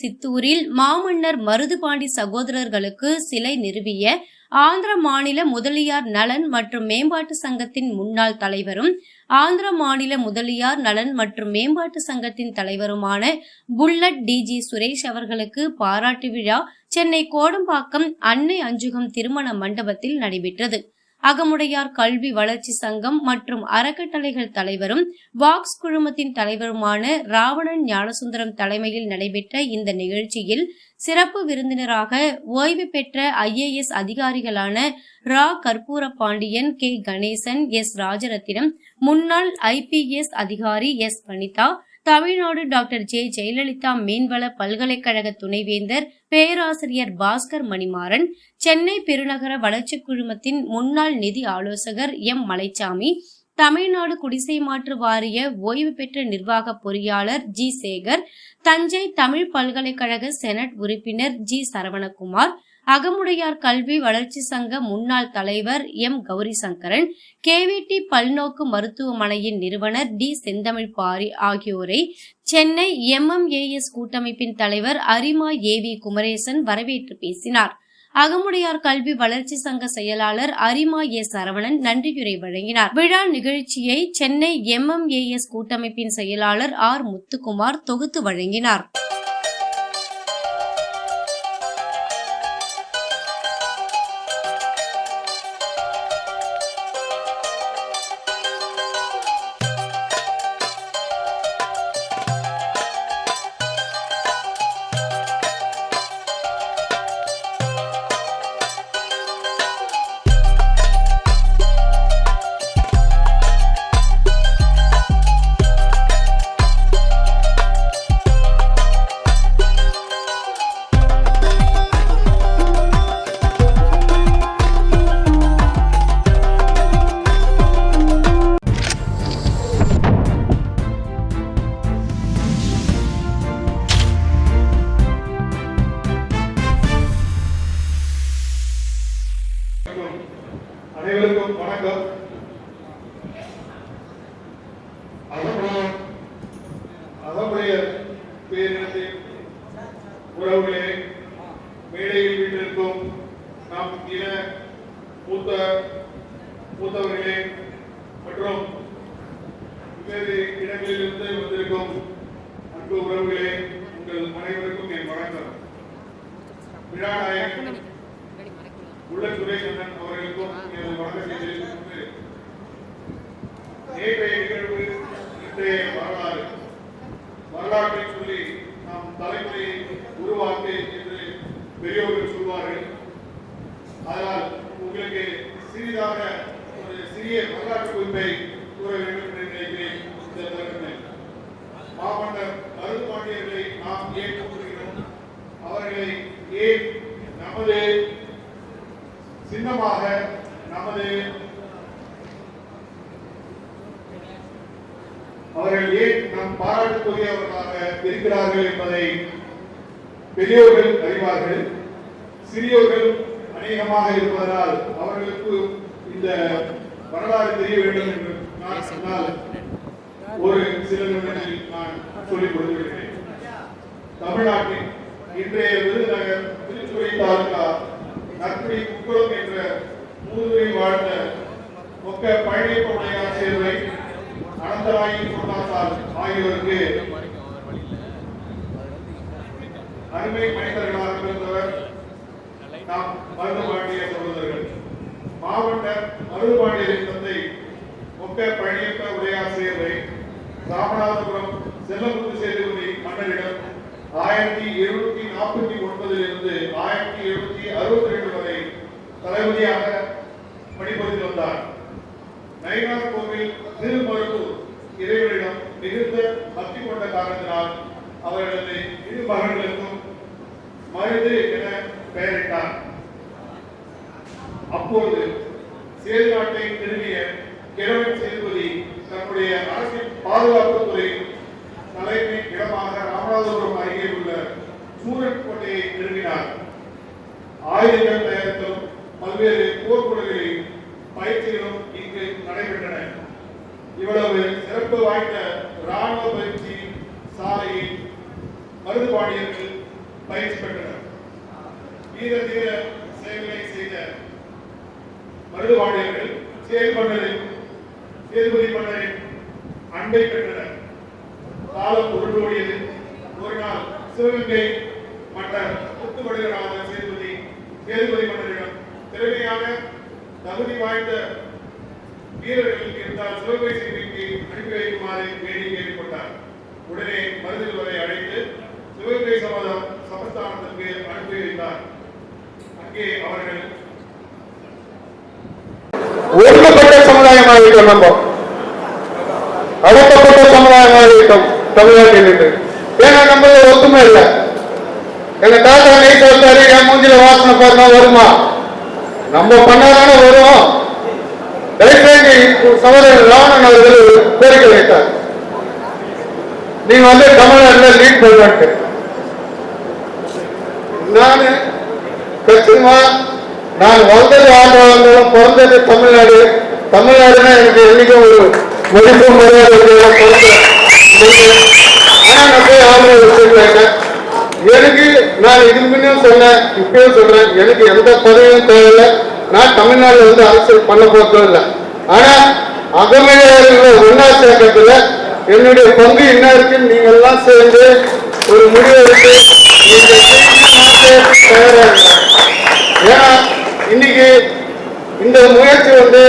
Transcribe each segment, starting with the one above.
சித்தூரில் மாமன்னர் மருதுபாண்டி சகோதரர்களுக்கு சிலை நிறுவிய ஆந்திர மாநில முதலியார் நலன் மற்றும் மேம்பாட்டு சங்கத்தின் முன்னாள் தலைவரும் ஆந்திர மாநில முதலியார் நலன் மற்றும் மேம்பாட்டு சங்கத்தின் தலைவருமான புல்லட் டிஜி சுரேஷ் அவர்களுக்கு பாராட்டு விழா சென்னை கோடம்பாக்கம் அன்னை அஞ்சுகம் திருமண மண்டபத்தில் நடைபெற்றது. அகமுடையார் கல்வி வளர்ச்சி சங்கம் மற்றும் அறக்கட்டளைகள் தலைவரும் வாக்ஸ் குழுமத்தின் தலைவருமான ராவணன் ஞானசுந்தரம் தலைமையில் நடைபெற்ற இந்த நிகழ்ச்சியில் சிறப்பு விருந்தினராக ஓய்வு பெற்ற ஐஏஎஸ் அதிகாரிகளான ரா. கற்பூர பாண்டியன் கே. கணேசன் எஸ். ராஜரத்தினம் முன்னாள் ஐபிஎஸ் அதிகாரி S. Vanitha Tamil Nadu doctor J. Jayalalithaa மீன்வள பல்கலைக்கழக துணைவேந்தர் பேராசிரியர் பாஸ்கர் மணிமாறன் சென்னை பெருநகர வளர்ச்சி குழுமத்தின் முன்னாள் நிதி ஆலோசகர் எம். மலைச்சாமி தமிழ்நாடு குடிசை மாற்று வாரிய ஓய்வு பெற்ற நிர்வாக பொறியாளர் ஜி. சேகர் தஞ்சை தமிழ் பல்கலைக்கழக செனட் உறுப்பினர் ஜி. சரவணகுமார் அகமுடையார் கல்வி வளர்ச்சி சங்க முன்னாள் தலைவர் எம். கௌரி சங்கரன் கேவிடி பல்நோக்கு மருத்துவமனையின் நிறுவனர் டி. செந்தமிழ் பாரி ஆகியோரை சென்னை எம்எம்ஏஎஸ் கூட்டமைப்பின் தலைவர் அரிமா ஏவி குமரேசன் வரவேற்று பேசினார். அகமுடையார் கல்வி வளர்ச்சி சங்க செயலாளர் அரிமா ஏ. சரவணன் நன்றியுரை வழங்கினார். விழா நிகழ்ச்சியை சென்னை எம்எம்ஏஎஸ் கூட்டமைப்பின் செயலாளர் ஆர். முத்துக்குமார் தொகுத்து வழங்கினார். உறவுகளே உங்கள் அனைவருக்கும் என் வணக்கம். விழாநாயகன் உள்ள சுரேசன் அவர்களுக்கும் எனது வணக்கத்தை தெரிவித்துக் கொண்டு நேற்றைய நிகழ்வு இன்றைய வரலாறு. வரலாற்றை சொல்லி நாம் தலைமுறையை உருவாக்கு என்று பெரியவர்கள் சொல்வார்கள். அதனால் உங்களுக்கு சிறிதாக ஒரு சிறிய வரலாற்று குறிப்பை கூற வேண்டும் என்று நினைக்கிறேன். இந்த தருணத்தில் மாமன்னர் மருதுபாண்டியர்களை நாம் ஏன் கூறுகிறோம் அவர்களை ஏன் நமது சின்னமாக நமது அவர்கள் ஏன் நம் பாராட்டுக்குரியவர்களாக இருக்கிறார்கள் என்பதை பெரியோர்கள் அறிவார்கள். சிறியோர்கள் அநேகமாக இருப்பதனால் அவர்களுக்கு இந்த வரலாறு தெரிய வேண்டும் என்று நான் சொன்னால் ஒரு சில நிமிடங்களில் நான் சொல்லிக் கொடுத்துவிடுகிறேன் தமிழ்நாட்டின் இன்றைய விருதுநகர் திருச்சுரை தாலுகா நற்படி குக்குளம் என்ற மூதுரை வாழ்ந்த மொக்க பழனியப்ப உடையார் சேர்வை அனந்தராயி குருதாசால் ஆகியோருக்கு அருமை மனிதர்களாக இருந்தவர் நாம் மருதுபாண்டிய சகோதரர்கள். மாவட்ட மருதுபாண்டியரின் தந்தை மொக்க பழனியப்ப உரையாசிரியரை சேர்வை ராமநாதபுரம் செல்லமுத்து சேதுபதி மன்னரிடம் ஆயிரத்தி எழுநூத்தி நாற்பத்தி ஒன்பதிலிருந்து ஆயிரத்தி எழுநூத்தி அறுபத்தி ரெண்டு வரை தளபதியாக பணிபுரிந்து வந்தார். நயினார் கோவில் திருமருத்தூர் இறைவனிடம் மிகுந்த பக்தி கொண்ட காரணத்தினால் அவர்களது இரு மகன்களுக்கும் மருது என பெயரிட்டார். அப்போது சேது நாட்டை திரும்பிய கிழவன் சேதுபதி தன்னுடைய அரசின் பாதுகாப்புத்துறை தலைமை இடமாக ராமநாதபுரம் அருகே உள்ள சூரத் கோட்டையை நிறுவினார். ஆயுதங்கள் தயாரித்தும் பல்வேறு போர்க்குழுகளில் பயிற்சிகளும் இங்கு நடைபெற்றன. இவ்வளவு சிறப்பு வாய்ந்த ராணுவ பயிற்சி சாலையை மருதுபாண்டியர்கள் பயிற்சி பெற்றனர். வீர தீர செயல்களை செய்த மருதுபாண்டியர்கள் செயல்பட்டதில் சேதுபதி மன்னரின் அன்பை பெற்றனர். காலம் உருண்டோடியது. ஒரு நாள் சிவகங்கை மன்னர் முத்துவடுகநாதர் சேதுபதி சேதுபதி மன்னரிடம் திறமையான தகுதி வாய்ந்த வீரர்கள் இருந்தால் சிவகங்கை சேவைக்கு அனுப்பி வைக்குமாறு வேண்டி கேட்டுக்கொண்டார். உடனே மருதுவரை அழைத்து சிவகங்கை சமதம் சமஸ்தானத்திற்கு அனுப்பி வைத்தார். அங்கே அவர்கள் ஒடுக்கப்பட்ட சமுதாயமாகிவிட்டோம் நம்ம. அடக்கப்பட்ட சமுதாயமாகிவிட்டோம் தமிழ்நாட்டில் இன்று ஏன்னா நம்ம ஒத்துமை இல்லை. எங்க தாத்தா நெய் சொல்றாரு என் மூஞ்சில வாசனை பாருங்க வருமா? நம்ம பண்ணாதானே வரும். தயவுசெய்து சகோதரர் ராவணன் அவர்கள் கோரிக்கை வைத்தார். நீங்க வந்து தமிழ்நாட்டில் லீட் பண்ணுவாங்க நானு கட்சிமா நான் வந்தது ஆண்டு வந்தாலும் பிறந்தது தமிழ்நாடு. தமிழ்நாடுனா எனக்கு என்னைக்கும் ஒரு மதிப்பு மரியாதை ஆனா நான் போய் ஆளுநர் வச்சிருக்கேன் எனக்கு நான் இது முன்னும் சொன்னேன் இப்பயும் சொல்றேன் எனக்கு எந்த பதவியும் தேவையில்லை. நான் தமிழ்நாட்டில் வந்து அரசியல் பண்ண போறதும் இல்லை. ஆனா அகமையாளர்களை ஒன்னா சேர்க்கறதுல என்னுடைய பங்கு என்ன இருக்குன்னு நீங்க எல்லாம் சேர்ந்து ஒரு முடிவு எடுத்து இந்த ஏன்னா இன்னைக்கு இந்த முயற்சி வந்து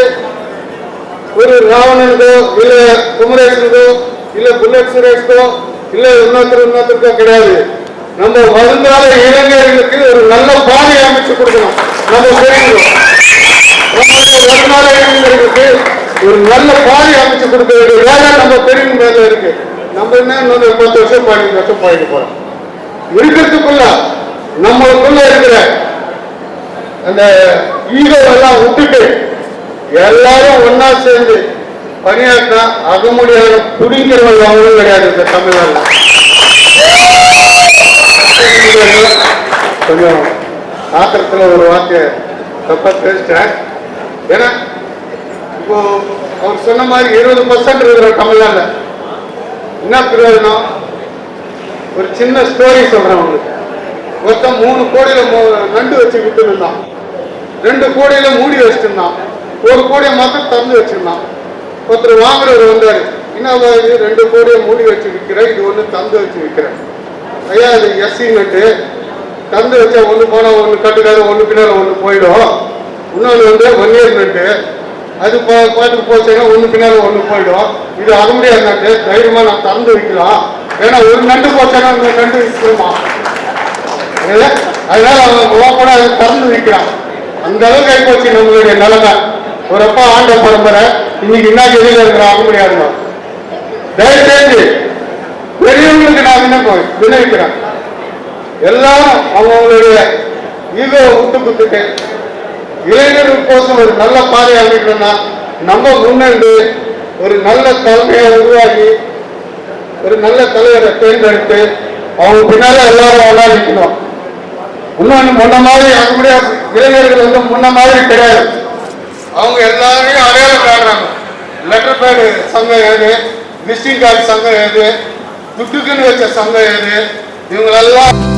ஒரு ராவணனுக்கோ இல்ல குமரேசனுக்கோ இல்ல புல்லட் சுரேஷ்கோ இல்ல இன்னொருத்தர் இன்னொருத்தருக்கோ கிடையாது. நம்ம வருங்கால இளைஞர்களுக்கு ஒரு நல்ல பாதையை அமைச்சு கொடுக்கணும். நம்ம பெரியவங்க வருங்கால இளைஞர்களுக்கு ஒரு நல்ல பாதை அமைச்சு கொடுக்க வேண்டிய வேலை நம்ம பெரியவங்க மேல இருக்கு. நம்ம என்ன இன்னொரு பத்து வருஷம் பதினஞ்சு வருஷம் போயிட்டு போறோம். இருக்கிறதுக்குள்ள நம்மளுக்குள்ள இருக்கிற அந்த ஈகோ எல்லாம் விட்டுட்டு எல்லாரும் ஒன்னா சேர்ந்து பணியாற்றினா அகமுடியான புடிங்கிறவங்க அவங்களும் கிடையாது இந்த தமிழ்நாட்டில். கொஞ்சம் ஆத்திரத்துல ஒரு வார்த்தை தப்பா பேசிட்டேன். ஏன்னா இப்போ அவர் சொன்ன மாதிரி இருபது பர்சன்ட் இருக்கிற தமிழ்நாடுல என்ன பிரயோஜனம்? ஒரு சின்ன ஸ்டோரி சொல்றேன் உங்களுக்கு. மொத்தம் மூணு கோடியில மூ- நண்டு வச்சு விட்டு இருந்தான். ரெண்டு கோடியில மூடி வச்சிருந்தான் ஒரு கோடியை மாத்திரம் திறந்து வச்சிருந்தான் ஒருத்தர் வாங்குறவர் வந்தாரு என்ன இது ரெண்டு கோடியை மூடி வச்சு விற்கிறேன் இது ஒன்று தந்து வச்சு விற்கிறேன் ஐயா இது எஸ்சி தந்து வச்சா ஒன்று போனால் ஒன்று கட்டுக்காத ஒன்று பின்னால் ஒன்று போயிடும். இன்னொன்று வந்து ஒன்னியர் நட்டு அது போ பாட்டுக்கு போச்சுன்னா ஒன்று பின்னால் ஒன்று போயிடும். இது அகமுடியாத நட்டு தைரியமாக நான் திறந்து வைக்கலாம். ஏன்னா ஒரு நண்டு போச்சேன்னா இந்த நண்டு விற்கணுமா அதனால அவன் கூட திறந்து வைக்கிறான். அந்த அளவுக்கு ஆயிப்போச்சு நம்மளுடைய நிலைமை. ஒரு அப்பா ஆண்ட பரம்பரை இன்னைக்கு என்ன வெளியில இருக்கிற ஆக முடியாதுங்க தயவு செய்து பெரியவங்களுக்கு நான் விண்ணப்பம் விண்ணப்பிக்கிறேன் எல்லாம் அவங்களுடைய ஈகோ விட்டு கொடுத்துட்டு இளைஞர்களுக்கோசம் ஒரு நல்ல பாதை அமைக்கணும்னா நம்ம முன்னெண்டு ஒரு நல்ல தலைமையை உருவாக்கி ஒரு நல்ல தலைவரை தேர்ந்தெடுத்து அவங்க பின்னால எல்லாரும் ஒன்றா நிற்கணும். இன்னொன்று முன்ன மாதிரி அவங்களுடைய இளைஞர்கள் வந்து முன்ன மாதிரி கிடையாது. அவங்க எல்லாரையும் அடையாளம் காடுறாங்க லெட்டர் பேடு சங்கம் ஏது விசிட்டிங் கார்டு சங்கம் ஏது துட்டுக்குன்னு வச்ச சங்கம் ஏது இவங்களெல்லாம்